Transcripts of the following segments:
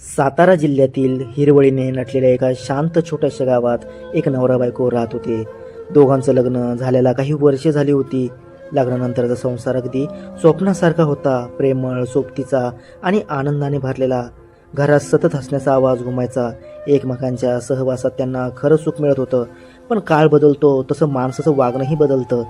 सातारा जिल्ह्यातील हिरवळीने नटलेल्या एका शांत छोट्याशा गावात एक नवरा बायको राहत होते. दोघांचं लग्न झालेला काही वर्षे झाली होती. लग्नानंतरचा संसार अगदी स्वप्नासारखा होता. प्रेमळ सोबतीचा आणि आनंदाने भरलेला. घरात सतत हसण्याचा आवाज घुमायचा. एकमेकांच्या सहवासात त्यांना खरं सुख मिळत होतं. पण काळ बदलतो तसं माणसाचं वागणंही बदलतं.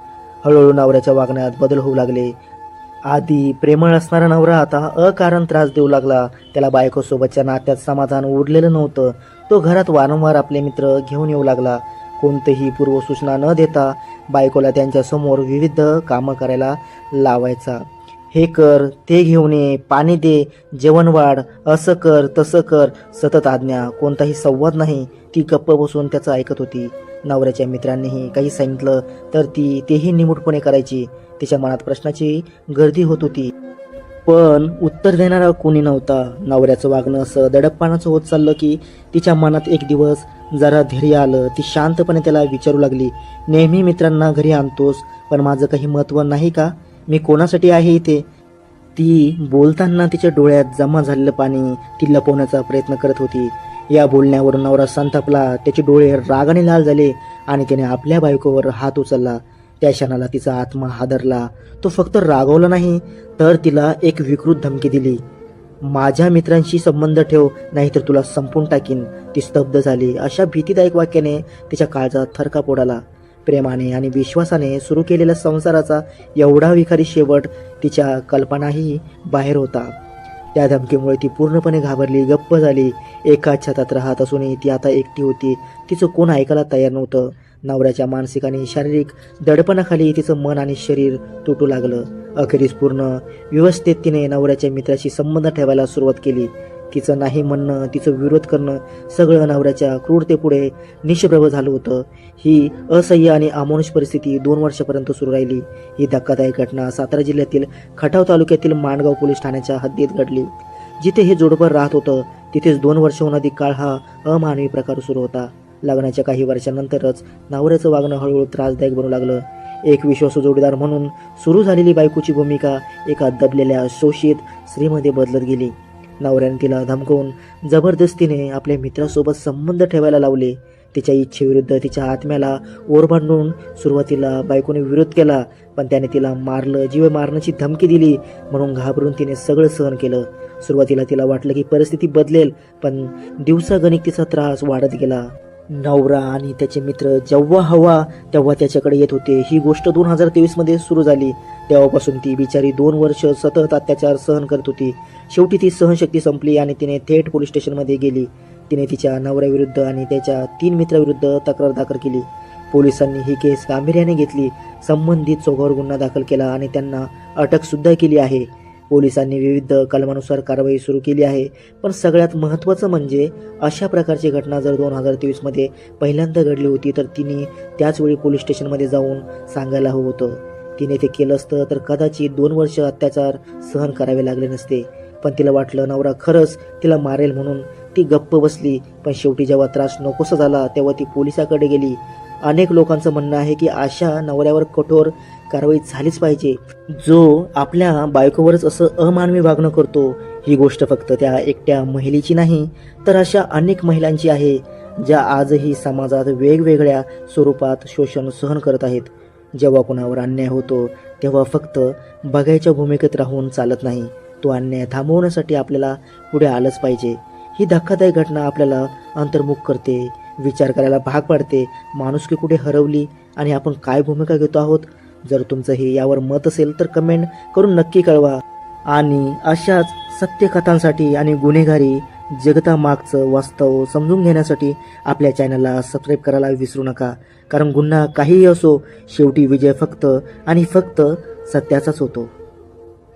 हळूहळू नवऱ्याच्या वागण्यात बदल होऊ लागले. आधी प्रेमळ असणारा नवरा आता अकारण त्रास देऊ लागला. त्याला बायकोसोबतच्या नात्यात समाधान उरलेलं नव्हतं. तो घरात वारंवार आपले मित्र घेऊन येऊ लागला. कोणतीही पूर्वसूचना न देता बायकोला त्यांच्यासमोर विविध कामं करायला लावायचा. हे कर ते घेऊन ये पाणी दे जेवण वाढ असं कर तसं कर. सतत आज्ञा कोणताही संवाद नाही. ती गप्प बसून त्याचं ऐकत होती. नवऱ्याच्या मित्रांनीही काही सांगितलं तर ती तेही निमूटपणे करायची. तिच्या मनात प्रश्नाची गर्दी होत होती. पण उत्तर देणारा कोणी नव्हता. नवऱ्याचं वागणं असं दडपपणाचं होत चाललं की तिच्या मनात एक दिवस जरा धैर्य आलं. ती शांतपणे त्याला विचारू लागली. नेहमी मित्रांना घरी आणतोस पण माझं काही महत्त्व नाही का? मी कोणासाठी आहे इथे? ती बोलताना तिच्या डोळ्यात जमा झालेलं पाणी ती लपवण्याचा प्रयत्न करत होती. या बोलण्यावरून नवरा संतापला. त्याचे डोळे रागाने लाल झाले आणि त्याने आपल्या बायकोवर हात उचलला. त्या क्षणाला तिचा आत्मा हादरला. तो फक्त रागवला नाही तर तिला एक विकृत धमकी दिली. माझ्या मित्रांशी संबंध ठेव नाहीतर तुला संपून टाकीन. ती स्तब्ध झाली. अशा भीतीदायक वाक्याने तिच्या काळजात थरका पोडाला प्रेमाने आणि विश्वासाने सुरू केलेल्या संसाराचा एवढा विखारी शेवट तिच्या कल्पनाही बाहेर होता. त्या धमकीमुळे ती पूर्णपणे घाबरली गप्प झाली. एकाच छतात राहत असूनही ती आता एकटी होती. तिचं कोण ऐकायला तयार नव्हतं. नवऱ्याच्या मानसिक आणि शारीरिक दडपणाखाली तिचं मन आणि शरीर तुटू लागलं. अखेरीस पूर्ण व्यवस्थेत तिने नवऱ्याच्या मित्राशी संबंध ठेवायला सुरुवात केली. तिचं नाही म्हणणं तिचं विरोध करणं सगळं नवऱ्याच्या क्रूरतेपुढे निष्प्रभ झालं होतं. ही असह्य आणि अमानुष परिस्थिती दोन वर्षापर्यंत सुरू राहिली. ही धक्कादायक घटना सातारा जिल्ह्यातील खटाव तालुक्यातील माणगाव पोलीस ठाण्याच्या हद्दीत घडली. जिथे हे जोडपं राहत होतं तिथेच दोन वर्षाहून अधिक काळ हा अमानवी प्रकार सुरू होता. लग्नाच्या काही वर्षानंतरच नवऱ्याचं वागणं हळूहळू त्रासदायक बनू लागलं. एक विश्वासू जोडीदार म्हणून सुरू झालेली बायकोची भूमिका एका दबलेल्या शोषित स्त्रीमध्ये बदलत गेली. नवऱ्याने तिला धमकवून जबरदस्तीने आपल्या मित्रासोबत संबंध ठेवायला लावले. तिच्या इच्छेविरुद्ध तिच्या आत्म्याला ओरभांडून सुरुवातीला बायकोने विरोध केला पण त्याने तिला मारलं जीव मारण्याची धमकी दिली म्हणून घाबरून तिने सगळं सहन केलं. सुरुवातीला तिला वाटलं की परिस्थिती बदलेल पण दिवसागणिक तिचा त्रास वाढत गेला. नवरा आणि त्याचे मित्र जेव्हा हवा तेव्हा त्याच्याकडे येत होते. ही गोष्ट दोन हजार तेवीसमध्ये सुरू झाली. तेव्हापासून ती बिचारी दोन वर्ष सतत अत्याचार सहन करत होती. शेवटी ती सहनशक्ती संपली आणि तिने थेट पोलीस स्टेशनमध्ये गेली. तिने तिच्या नवऱ्याविरुद्ध आणि त्याच्या तीन मित्राविरुद्ध तक्रार दाखल केली. पोलिसांनी ही केस गांभीर्याने घेतली संबंधित चौघावर गुन्हा दाखल केला आणि त्यांना अटकसुद्धा केली आहे. पोलिसांनी विविध कलमानुसार कारवाई सुरू केली आहे पण सगळ्यात महत्त्वाचं म्हणजे अशा प्रकारची घटना जर दोन हजार तेवीसमध्ये पहिल्यांदा घडली होती तर तिने त्याचवेळी पोलीस स्टेशनमध्ये जाऊन सांगायला हवं होतं. तिने ते केलं असतं तर कदाचित दोन वर्ष अत्याचार सहन करावे लागले नसते. पण तिला वाटलं नवरा खरंच तिला मारेल म्हणून. ती गप्प बसली पण शेवटी जेव्हा त्रास नकोसा झाला तेव्हा ती पोलिसाकडे गेली. अनेक लोकांचं म्हणणं आहे की अशा नवऱ्यावर कठोर कारवाई झालीच पाहिजे. जो आपल्या बायकोवरच असं अमानवी वागणं करतो ही गोष्ट फक्त त्या एकट्या महिलेची नाही तर अशा अनेक महिलांची आहे ज्या आजही समाजात वेगवेगळ्या स्वरूपात शोषण सहन करत आहेत. जेव्हा कुणावर अन्याय होतो तेव्हा फक्त बघायच्या भूमिकेत राहून चालत नाही. तो अन्याय थांबवण्यासाठी आपल्याला पुढे आलंच पाहिजे. ही धक्कादायक घटना आपल्याला अंतर्मुख करते विचार करायला भाग पाडते माणुसकी कुठे हरवली आणि आपण काय भूमिका घेतो आहोत? जर तुमचं हे यावर मत असेल तर कमेंट करून नक्की कळवा. आणि अशाच सत्यकथांसाठी आणि गुन्हेगारी जगतामागचं वास्तव समजून घेण्यासाठी आपल्या चॅनलला सबस्क्राईब करायला विसरू नका. कारण गुन्हा काहीही असो शेवटी विजय फक्त आणि फक्त सत्याचाच होतो.